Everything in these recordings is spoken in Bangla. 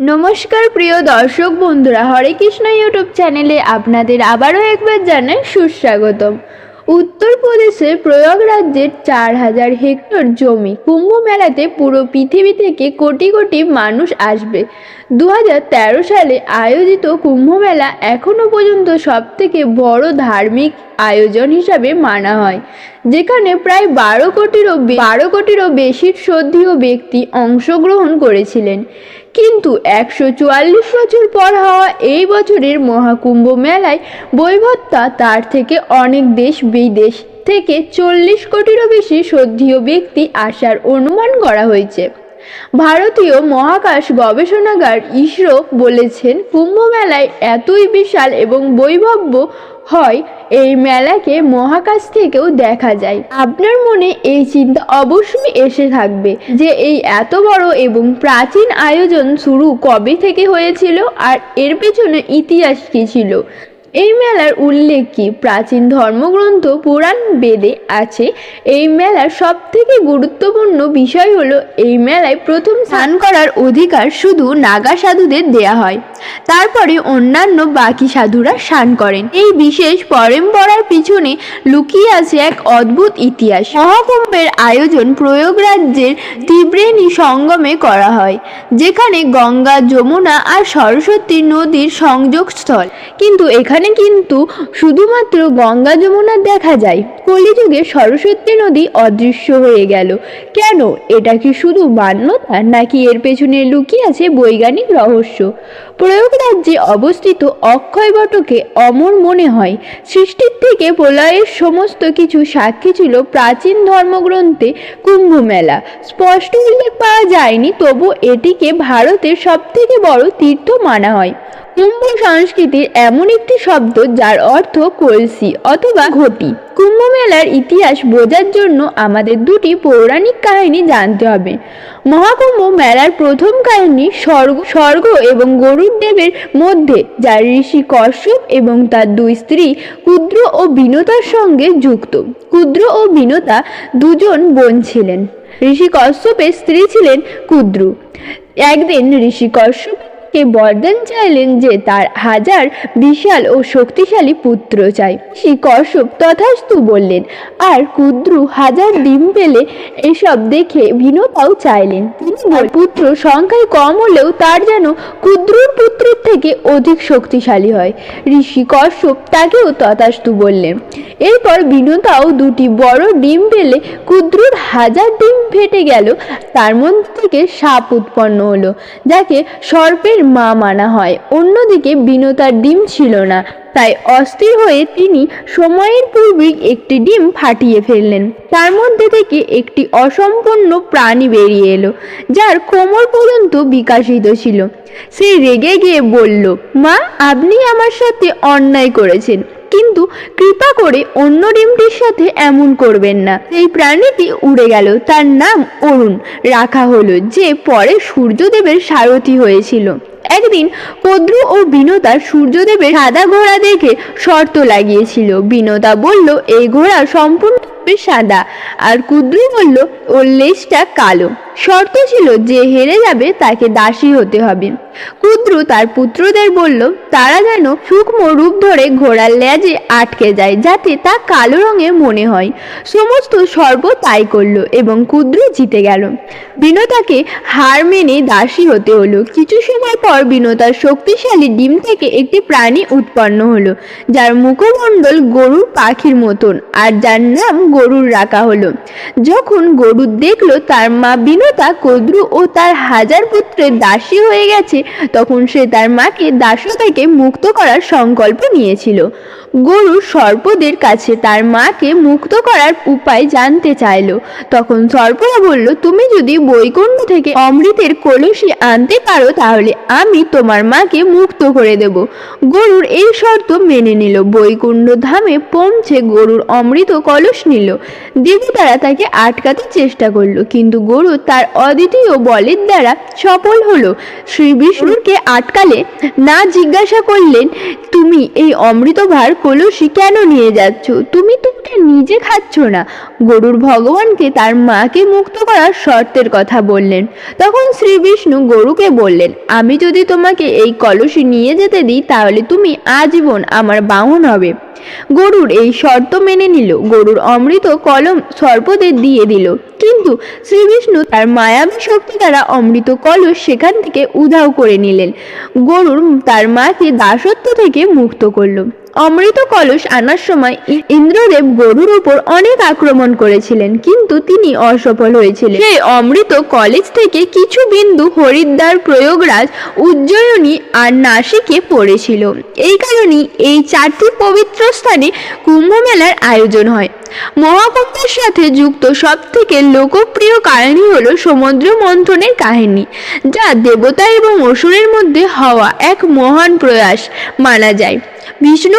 নমস্কার প্রিয় দর্শক বন্ধুরা, হরে কৃষ্ণ ইউটিউব চ্যানেলে আপনাদের আবারও একবার জানাই সুস্বাগতম। উত্তরপ্রদেশের প্রয়াগ রাজ্যের চার হাজার হেক্টর জমি কুম্ভ মেলাতে পুরো পৃথিবী থেকে কোটি কোটি মানুষ আসবে। দু সালে আয়োজিত কুম্ভ মেলা এখনও পর্যন্ত সবথেকে বড় ধার্মিক আয়োজন হিসাবে মানা হয়, যেখানে প্রায় বারো কোটিরও বারো কোটিরও বেশি শ্রদ্ধেয় ব্যক্তি অংশগ্রহণ করেছিলেন। কিন্তু একশো চুয়াল্লিশ বছর পর হওয়া এই বছরের মহাকুম্ভ মেলায় বৈভত্তা তার থেকে অনেক দেশ বিদেশ থেকে চল্লিশ কোটিরও বেশি শ্রদ্ধেয় ব্যক্তি আসার অনুমান করা হয়েছে। ভারতীয় মহাকাশ গবেষণাগার ইসরো বলেছেন, কুম্ভ মেলায় এতই বিশাল এবং বৈভব্য হয়, এই মেলাকে মহাকাশ থেকেও দেখা যায়। আপনার মনে এই চিন্তা অবশ্যই এসে থাকবে যে এই এত বড় এবং প্রাচীন আয়োজন শুরু কবে থেকে হয়েছিল আর এর পেছনে ইতিহাস কী ছিল? এই মেলার উল্লেখ কি? প্রাচীন ধর্মগ্রন্থ, পুরাণ, বেদে আছে। এই মেলার সব থেকে গুরুত্বপূর্ণ বিষয় হলো, এই মেলায় প্রথম স্নান করার অধিকার শুধু নাগা সাধুদের দেয়া হয়। তারপরে অন্যান্য বাকি সাধুরা স্নান করেন। এই বিশেষ পরম্পরার পিছনে লুকিয়ে আছে এক অদ্ভুত ইতিহাস। মহাকুম্ভের আয়োজন প্রয়োগরাজ্যের ত্রিবেণী সঙ্গমে করা হয়, যেখানে গঙ্গা, যমুনা আর সরস্বতী নদীর সংযোগস্থল। কিন্তু এখানে কিন্তু শুধুমাত্র গঙ্গা যমুনা দেখা যায়। কলিযুগে সরস্বতী নদী অদৃশ্য হয়ে গেল। কেন? এটা কি শুধু মান্যতা নাকি এর পেছনে লুকিয়ে আছে বৈজ্ঞানিক রহস্য? প্রয়োগরাজ্যে অবস্থিত অক্ষয় বটকে অমর মনে হয়। সৃষ্টির থেকে প্রলয়ের সমস্ত কিছু সাক্ষী ছিল প্রাচীন ধর্মগ্রন্থে কুম্ভ মেলা স্পষ্ট উল্লেখ পাওয়া যায়নি, তবু এটিকে ভারতের সবথেকে বড় তীর্থ মানা হয়। কুম্ভ সংস্কৃতির এমন একটি শব্দ যার অর্থ কলসি অথবা ঘটি। কুম্ভ মেলার ইতিহাস বোঝার জন্য আমাদের দুটি পৌরাণিক কাহিনী জানতে হবে। মহাকুম্ভ মেলার প্রথম কাহিনী স্বর্গ স্বর্গ এবং গরুর দেবের মধ্যে যা ঋষি কশ্যপ এবং তার দুই স্ত্রী ক্ষুদ্র ও বিনতার সঙ্গে যুক্ত। ক্ষুদ্র ও বিনতা দুজন বোন ছিলেন। ঋষি কশ্যপের স্ত্রী ছিলেন ক্ষুদ্র। একদিন ঋষি কশ্যপ কে বরদান চাইলেন যে তার হাজার বিশাল ও শক্তিশালী পুত্র চাই। শ্রী কশ্যপ তথাস্তু বললেন, আর ক্ষুদ্র হাজার ডিম পেলে এসব দেখে ভিনতাও চাইলেন। তিনি পুত্র সংখ্যায় কম হলেও তার যেন ক্ষুদ্রর পুত্রের থেকে অধিক শক্তিশালী হয়। ঋষি কশ্যপ তাকেও তথাস্তু বললেন, এরপর বিনতাও দুটি বড় ডিম পেলে ক্ষুদ্রর হাজার ডিম ফেটে গেল। তার মধ্যে থেকে সাপ উৎপন্ন হলো, যাকে সর্পের মা মানা হয়। অন্যদিকে বিনতার ডিম ছিল না। তাই অস্থির হয়ে তিনি সময়ের পূর্বেই একটি ডিম ফাটিয়ে ফেললেন। তার মধ্যে থেকে একটি অসম্পূর্ণ প্রাণী বেরিয়ে এলো, যার কোমর পর্যন্ত বিকাশিত ছিল। সে রেগে গিয়ে বলল, মা, আপনি আমার সাথে অন্যায় করেছেন। কিন্তু কৃপা করে অন্য ডিমটির সাথে এমন করবেন না। এই প্রাণীটি উড়ে গেল। তার নাম অরুণ। রাখা হলো যে পরে সূর্যদেবের সারথি হয়েছিল। একদিন কদ্রু ও বিনতা সূর্যদেবের সাদা ঘোড়া দেখে শর্ত লাগিয়েছিল। বিনতা বলল, এই ঘোড়া সম্পূর্ণ সাদা। আর কুদ্রু বলল, ওর লেজটা কালো। শর্ত ছিল যে হেরে যাবে তাকে দাসী হতে হবে। কুদ্রু তার পুত্রদের বলল, তারা যেন সূক্ষ্ম রূপ ধরে ঘোড়ার লেজে আটকে যায়, যাতে তা কালো রঙের মনে হয়। সমস্ত সর্ব তাই করল এবং কুদ্রু জিতে গেল। বিনতাকে হার মেনে দাসী হতে হলো। কিছু সময় পর বিনতার শক্তিশালী ডিম থেকে একটি প্রাণী উৎপন্ন হলো, যার মুখমণ্ডল গরুর পাখির মতন, আর যার নাম গরুর রাখা হলো। যখন গরু দেখল তার মা বিনতা কদ্রু ও তার হাজার পুত্রের দাসী হয়ে গেছে। তখন সে তার মাকে দাসী মুক্ত করার সংকল্প নিয়েছিল। গরু সর্পদের কাছে তার মাকে মুক্ত করার উপায় জানতে চাইলো। তখন সর্পরা বলল, তুমি যদি বৈকুণ্ঠ থেকে অমৃতের কলসি আনতে পারো, তাহলে আমি তোমার মাকে মুক্ত করে দেব। গরুর এই শর্ত মেনে নিল। বৈকুণ্ঠ ধামে পৌঁছে গরুর অমৃত কলস নিল। দেবতারা তাকে আটকাতে চেষ্টা করল, কিন্তু গরু তার অদ্বিতীয় বলের দ্বারা সফল হলো। শ্রী বিষ্ণুকে আটকালে না জিজ্ঞাসা করলেন, তুমি এই অমৃতভার কলসি কেন নিয়ে যাচ্ছ? তুমি তো নিজে খাচ্ছ না। গরুর ভগবানকে তার মাকে মুক্ত করার শর্তের কথা বললেন। তখন শ্রী বিষ্ণু গরুকে বললেন, আমি যদি তোমাকে এই কলসি নিয়ে যেতে দিই, তাহলে তুমি আজীবন আমার বাহন হবে। গরুর এই শর্ত মেনে নিল। গরুর অমৃত কলম সর্পদের দিয়ে দিল। কিন্তু শ্রীবিষ্ণু তার মায়াবী শক্তি দ্বারা অমৃত কলস সেখান থেকে উধাও করে নিলেন। গরুর তার মাকে দাসত্ব থেকে মুক্ত করল। অমৃত কলস আনার সময় ইন্দ্রদেব গরুর উপর অনেক আক্রমণ করেছিলেন, কিন্তু তিনি অসফল হয়েছিলেন। সেই অমৃত কলেজ থেকে কিছু বিন্দু হরিদ্বার প্রয়োগরাজ উজ্জয়িনী আর নাসিকে পড়েছিল। এই কারণেই এই চারটি পবিত্র স্থানে কুম্ভ মেলার আয়োজন হয়। মহাকুম্ভের সাথে যুক্ত সব থেকে লোকপ্রিয় কাহিনী হলো সমুদ্র মন্থনের কাহিনী, যা দেবতা এবং অসুরের মধ্যে হওয়া এক মহান প্রয়াস মানা যায়। বিষ্ণু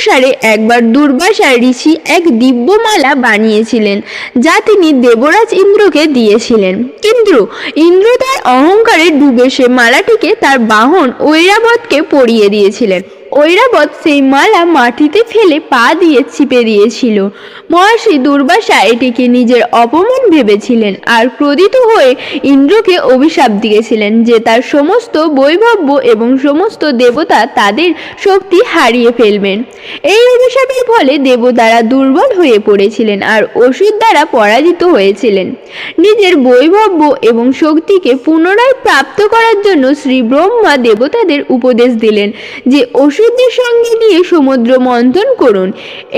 অনুসারে একবার দুর্বাসা ঋষি এক দিব্যমালা বানিয়েছিলেন, যা তিনি দেবরাজ ইন্দ্রকে দিয়েছিলেন। কিন্তু ইন্দ্র তার অহংকারে ডুবে সে মালাটিকে তার বাহন ঐরাবতকে পরিয়ে দিয়েছিলেন। ঐরাবত সেই মালা মাটিতে ফেলে পা দিয়ে ছিপে দিয়েছিল। মহর্ষি দুর্বাসা এটিকে নিজের অপমান ভেবেছিলেন আর ক্রোধিত হয়ে ইন্দ্রকে অভিশাপ দিয়েছিলেন যে তার সমস্ত বৈভব্য এবং সমস্ত দেবতা তাদের শক্তি হারিয়ে ফেলবেন। এই অভিশাপের ফলে দেবতারা দুর্বল হয়ে পড়েছিলেন আর অসুর দ্বারা পরাজিত হয়েছিলেন। নিজের বৈভব্য এবং শক্তিকে পুনরায় প্রাপ্ত করার জন্য শ্রী ব্রহ্মা দেবতাদের উপদেশ দিলেন যে অসুরদের সঙ্গে নিয়ে সমুদ্র মন্থন করুন।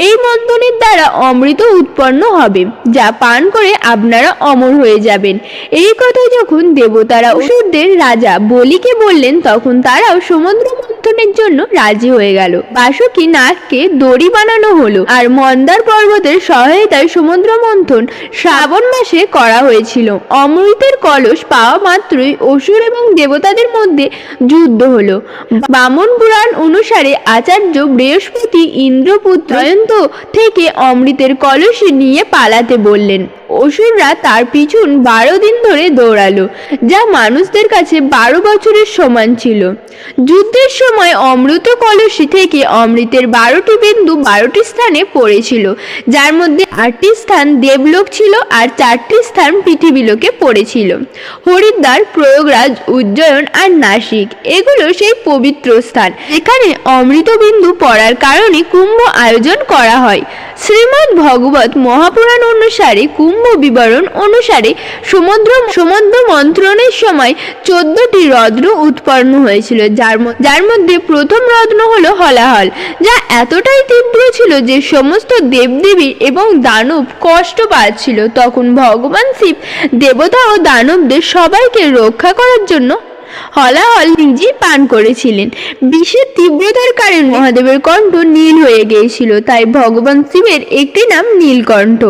এই মন্থনের দ্বারা অমৃত উৎপন্ন হবে, যা পান করে আপনারা অমর হয়ে যাবেন। এই কথা যখন দেবতারা অসুরদের রাজা বলিকে বললেন, তখন তারাও সমুদ্র মন্থনের জন্য রাজি হয়ে গেল। বাসুকি নাগকে দড়ি বানানো হলো আর মন্দার পর্বতের সহায়তায় সমুদ্র মন্থন শ্রাবণ মাসে করা হয়েছিল। অমৃতের কলস পাওয়া মাত্রই অসুর এবং দেবতাদের মধ্যে যুদ্ধ হলো। বামন পুরাণ অনুসারে আচার্য বৃহস্পতি ইন্দ্রপুত্র থেকে অমৃতের কলস নিয়ে পালাতে বললেন। অসুররা তার পিছন বারো দিন ধরে দৌড়ালো, যা মানুষদের কাছে বারো বছরের সমান ছিল। যুদ্ধের সময় অমৃত কলসি থেকে অমৃতের বারোটি বিন্দু বারোটি স্থানে পড়েছিল, যার মধ্যে আটটি স্থান দেবলোক ছিল আর চারটি স্থান পৃথিবীলোকে পড়েছিল। হরিদ্বার, প্রয়োগরাজ, উজ্জয়ন আর নাসিক, এগুলো সেই পবিত্র স্থান। এখানে অমৃত বিন্দু পড়ার কারণে কুম্ভ আয়োজন করা হয়। শ্রীমদ্ ভগবত মহাপুরাণ অনুসারে কুম্ভ বিবরণ অনুসারে সমুদ্র সমুদ্র মন্ত্রণের সময় চোদ্দটি রত্ন উৎপন্ন হয়েছিল। যার যার মধ্যে প্রথম রত্ন হলো হলাহল, যা এতটাই তীব্র ছিল যে সমস্ত দেবদেবী এবং দানব কষ্ট পাচ্ছিল। তখন ভগবান শিব দেবতা ও দানবদের সবাইকে রক্ষা করার জন্য হলাহল নিজেই পান করেছিলেন। বিষের তীব্রতার কারণে মহাদেবের কণ্ঠ নীল হয়ে গিয়েছিল, তাই ভগবান শিবের একটি নাম নীলকণ্ঠ।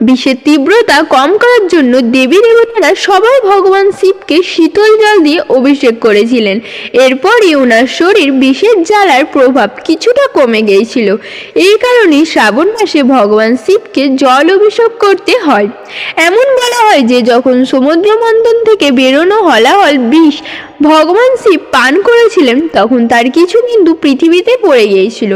বিষের তীব্রতা কম করার জন্য দেবী দেবতারা সবাই ভগবান শিবকে শীতল জল দিয়ে অভিষেক করেছিলেন। এরপরই ওনার শরীর বিষের জ্বালার প্রভাব কিছুটা কমে গিয়েছিল। এই কারণে শ্রাবণ মাসে ভগবান শিবকে জল অভিষেক করতে হয়। এমন বলা হয় যে, যখন সমুদ্র মন্থন থেকে বেরোনো হলাহল বিষ ভগবান শিব পান করেছিলেন, তখন তার কিছু বিন্দু পৃথিবীতে পড়ে গিয়েছিল।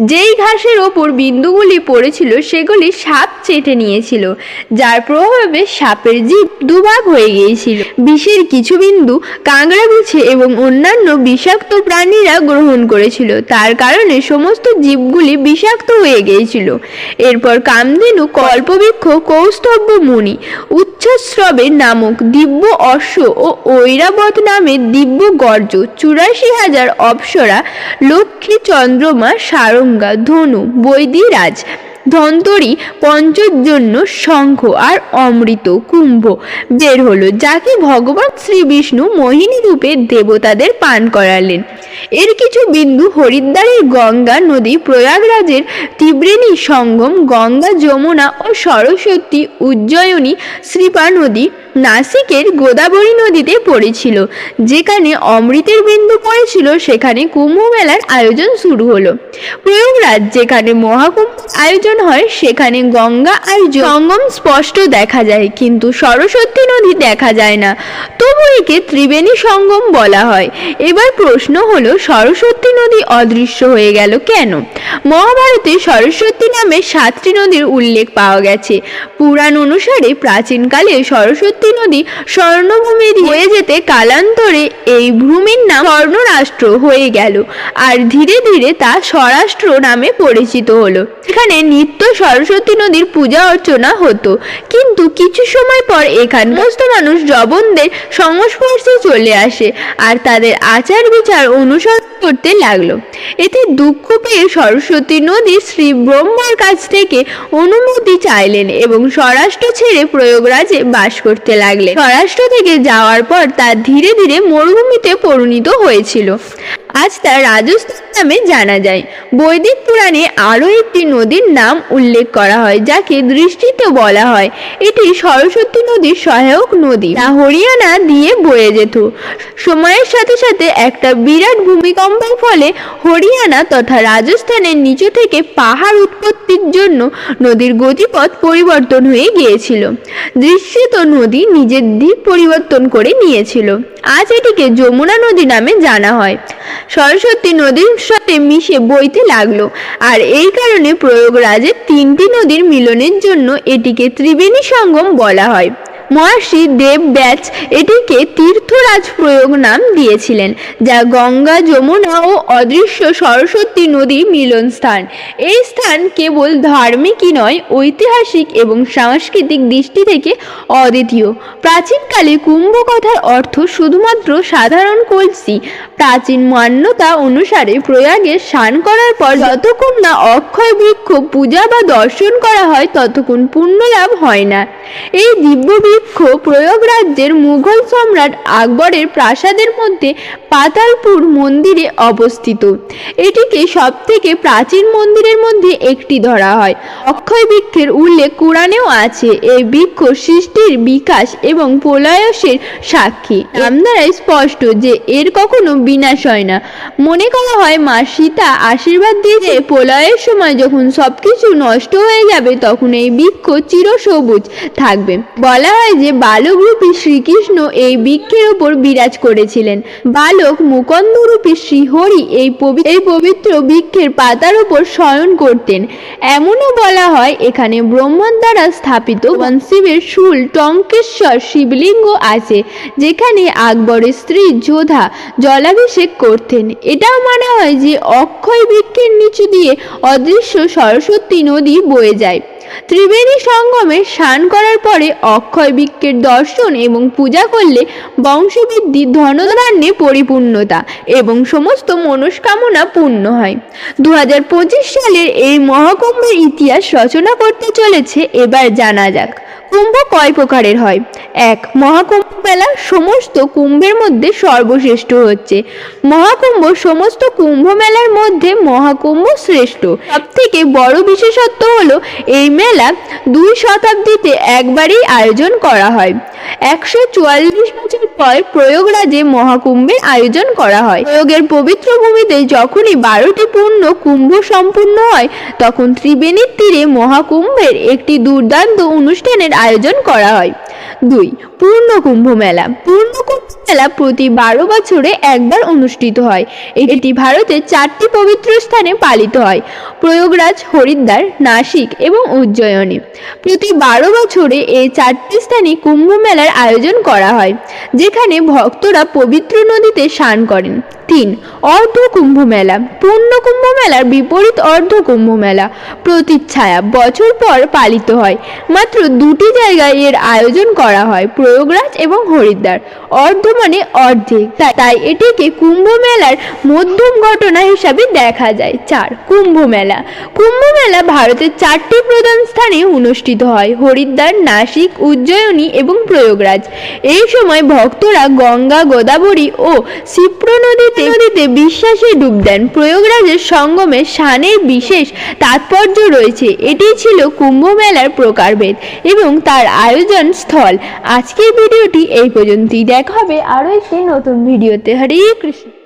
যেই ঘাসের ওপর বিন্দুগুলি পড়েছিল, সেগুলি সাপ চেটে নিয়েছিল, যার প্রভাবে সাপের জীব দুভাগ হয়ে গিয়েছিল। বিষের কিছু বিন্দু কাঁকড়া বিছে এবং অন্যান্য বিষাক্ত প্রাণীরা গ্রহণ করেছিল। তার কারণে সমস্ত জীবগুলি বিষাক্ত হয়ে গিয়েছিল। এরপর কামধেনু কল্পবৃক্ষ কৌস্তব্য মুনি উচ্ছ্রবে নামক দিব্য অশ্ব ও ঐরাবত নামে দিব্য গর্জ, চুরাশি হাজার অপ্সরা লক্ষ্মী চন্দ্রমা সারঙ্গা ধনু, বৈদিরাজ, ধন্তরী, পঞ্চজন্য, শঙ্খ আর অমৃত কুম্ভ। বের হলো, যাকে ভগবান শ্রী বিষ্ণু মোহিনী রূপে দেবতাদের পান করালেন। এর কিছু বিন্দু হরিদ্বারের গঙ্গা নদী, প্রয়াগরাজের ত্রিবেণী সঙ্গম, গঙ্গা যমুনা ও সরস্বতী উজ্জয়িনী, শ্রীপা নদী নাসিকের গোদাবরী নদীতে পড়েছিল। যেখানে অমৃতের বিন্দু পড়েছিল, সেখানে কুম্ভ মেলার আয়োজন শুরু হলো। প্রয়োগরাজ, যেখানে মহাকুম্ভ আয়োজন হয়, সেখানে গঙ্গা আয়োজন সঙ্গম স্পষ্ট দেখা যায়, কিন্তু সরস্বতী নদী দেখা যায় না। তবু একে ত্রিবেণী সঙ্গম বলা হয়। এবার প্রশ্ন হলো, সরস্বতী নদী অদৃশ্য হয়ে গেল কেন? মহাভারতে সরস্বতী নামে সাতটি নদীর উল্লেখ পাওয়া গেছে। পুরাণ অনুসারে প্রাচীনকালে সরস্বতী নদী স্বর্ণভূমি বয়ে যেতে কালান্তরে এই ভূমির নাম স্বর্ণরাষ্ট্র হয়ে গেল, আর ধীরে ধীরে তা স্বরাষ্ট্র নামে পরিচিত হলো। এখানে নিত্য সরস্বতী নদীর পূজা অর্চনা হতো, কিন্তু কিছু সময় পর এখানকার মানুষ জবনদের সংস্পর্শে চলে আসে আর তাদের আচার বিচার অনুসরণ করতে লাগল। এতে দুঃখ পেয়ে সরস্বতী নদী শ্রী ব্রহ্মার কাছ থেকে অনুমতি চাইলেন এবং স্বরাষ্ট্র ছেড়ে প্রয়োগরাজে বাস করতে লাগলেন স্বরাষ্ট্র থেকে যাওয়ার পর তা ধীরে ধীরে মরুভূমিতে পরিণত হয়েছিল। আজ তা রাজস্থান নামে জানা যায়। বৈদিক পুরাণে আরও একটি নদীর নাম উল্লেখ করা হয়, যাকে দৃষ্টিতে বলা হয়। এটি সরস্বতী নদীর সহায়ক নদী। তা হরিয়ানা দিয়ে বয়ে যেত। সময়ের সাথে সাথে একটা বিরাট ভূমিকম্পের ফলে হরিয়ানা তথা রাজস্থানের নিচু থেকে পাহাড় উৎপত্তির জন্য নদীর গতিপথ পরিবর্তন হয়ে গিয়েছিল। দৃশ্যত নদী নিজের দিক পরিবর্তন করে নিয়েছিল। আজ এটিকে যমুনা নদী নামে জানা হয়। সরস্বতী নদীর সাথে মিশে বইতে লাগল। আর এই কারণে প্রয়োগরাজের তিনটি নদীর মিলনের জন্য এটিকে ত্রিবেণী সঙ্গম বলা হয়। মহর্ষি দেব ব্যাচ এটিকে তীর্থরাজ প্রয়োগ নাম দিয়েছিলেন, যা গঙ্গা, যমুনা ও অদৃশ্য সরস্বতী নদীর মিলন স্থান। এই স্থান কেবল ধার্মিকই নয়, ঐতিহাসিক এবং সাংস্কৃতিক দৃষ্টি থেকে অদ্বিতীয়। প্রাচীনকালে কুম্ভ কথার অর্থ শুধুমাত্র সাধারণ কলসি, প্রাচীন মান্যতা অনুসারে প্রয়াগে স্নান করার পর যতক্ষণ না অক্ষয় বৃক্ষ পূজা বা দর্শন করা হয়, ততক্ষণ পুণ্য লাভ হয় না। এই দিব্য প্রয়োগ রাজ্যের মুঘল সম্রাট আকবরের প্রাসাদের মধ্যে পাতালপুর মন্দিরে অবস্থিত। এটিকে সব থেকে প্রাচীন মন্দিরের মধ্যে একটি ধরা হয়। অক্ষয় বৃক্ষের উল্লেখ কোরআনেও আছে। এই বৃক্ষ সৃষ্টির বিকাশ এবং প্রলয়সের সাক্ষী। নাম দ্বারাই স্পষ্ট যে এর কখনো বিনাশ হয় না। মনে করা হয়, মা সীতা আশীর্বাদ দিয়ে যে প্রলয়ের সময় যখন সবকিছু নষ্ট হয়ে যাবে, তখন এই বৃক্ষ চিরসবুজ থাকবে। বলা হয় যে বালকরূপী শ্রীকৃষ্ণ এই বৃক্ষের ওপর বিরাজ করেছিলেন। বালক মুকন্দরূপী শ্রীহরি এই এই পবিত্র বৃক্ষের পাতার উপর শয়ন করতেন। এমনও বলা হয়, এখানে ব্রহ্মার দ্বারা স্থাপিত শিবের শুল টঙ্কেশ্বর শিবলিঙ্গ আছে, যেখানে আকবরের স্ত্রী যোধা জলাভিষেক করতেন। এটাও মানা হয় যে অক্ষয় বৃক্ষের নিচু দিয়ে অদৃশ্য সরস্বতী নদী বয়ে যায়। ত্রিবেণী সঙ্গমে স্নান করার পরে অক্ষয় বৃক্ষের দর্শন এবং পূজা করলে বংশবৃদ্ধি, ধনধান্যে পরিপূর্ণতা এবং সমস্ত মনস্কামনা পূর্ণ হয়। দু হাজার পঁচিশ সালের এই মহাকুম্ভের ইতিহাস রচনা করতে চলেছে, এবার জানা যাক। কুম্ভ কয় প্রকারের হয়? এক, মহাকুম্ভ মেলা সমস্ত কুম্ভের মধ্যে সর্বশ্রেষ্ঠ হচ্ছে। মহাকুম্ভ সমস্ত কুম্ভ মেলার মধ্যে মহাকুম্ভ শ্রেষ্ঠ। সব থেকে বড় বিশেষত্ব হলো, এই মেলা দুই শতাব্দীতে একবারই আয়োজন করা হয়। একশো চুয়াল্লিশ বছর পর প্রয়োগরাজে মহাকুম্ভের আয়োজন করা হয়। প্রয়োগের পবিত্র ভূমিতে যখনই বারোটি পূর্ণ কুম্ভ সম্পূর্ণ হয়, তখন ত্রিবেণীর তীরে মহাকুম্ভের একটি দুর্দান্ত অনুষ্ঠানের আয়োজন করা হয়। দুই পূর্ণ কুম্ভ মেলা। পূর্ণ কুম্ভ মেলা প্রতি বারো বছরে একবার অনুষ্ঠিত হয়। এটি ভারতের চারটি পবিত্র স্থানে পালিত হয়। প্রয়োগরাজ, হরিদ্বার, নাসিক এবং উজ্জয়িনী। প্রতি বারো বছরে এই চারটি স্থানে কুম্ভ মেলার আয়োজন করা হয়, যেখানে ভক্তরা পবিত্র নদীতে স্নান করেন। তিন অর্ধ কুম্ভ মেলা। পূর্ণ কুম্ভ মেলার বিপরীত অর্ধ কুম্ভ মেলা প্রতিচ্ছায়া বছর পর পালিত হয়। মাত্র দুটি জায়গায় এর আয়োজন করা হয়, প্রয়োগরাজ এবং হরিদ্বার। অর্ধ মানে অর্ধেক তাই এটিকে কুম্ভ মেলার মধ্যম ঘটনা হিসাবে দেখা যায়। চার, কুম্ভ মেলা। কুম্ভ মেলা ভারতের চারটি প্রধান স্থানে অনুষ্ঠিত হয়। হরিদ্বার, নাসিক, উজ্জয়িনী এবং প্রয়াগরাজ। এই সময় ভক্তরা গঙ্গা, গোদাবরী ও ক্ষিপ্র নদীতে নদীতে বিশ্বাসে ডুব দেন। প্রয়োগরাজের সঙ্গমে স্নানের বিশেষ তাৎপর্য রয়েছে। এটি ছিল কুম্ভ মেলার প্রকারভেদ এবং তার আয়োজন স্থল। আজকের ভিডিওটি এই পর্যন্তই। দেখা হবে আরও একটি নতুন ভিডিওতে। হরে কৃষ্ণ।